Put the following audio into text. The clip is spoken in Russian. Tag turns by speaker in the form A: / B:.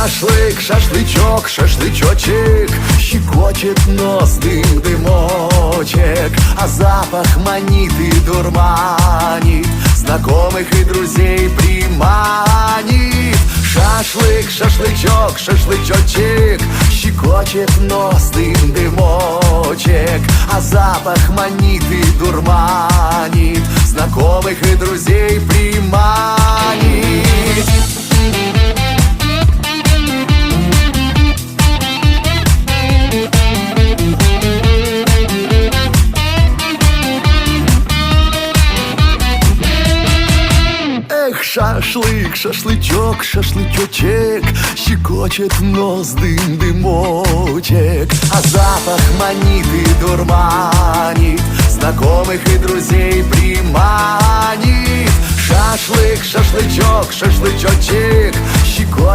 A: Шашлык, шашлычок, шашлычочек. Щекочет нос дым, дымочек. А запах манит и дурманит. Знакомых и друзей приманит. Шашлык, шашлычок, шашлычочек. Щекочет нос дым, дымочек. А запах манит и дурманит. Знакомых и друзей Эх, шашлык, шашлычок, шашлычочек Щекочет нос дым, дымочек. А запах манит и дурманит Знакомых и друзей приманит. Шашлык, шашлычок, шашлычочек Щекочет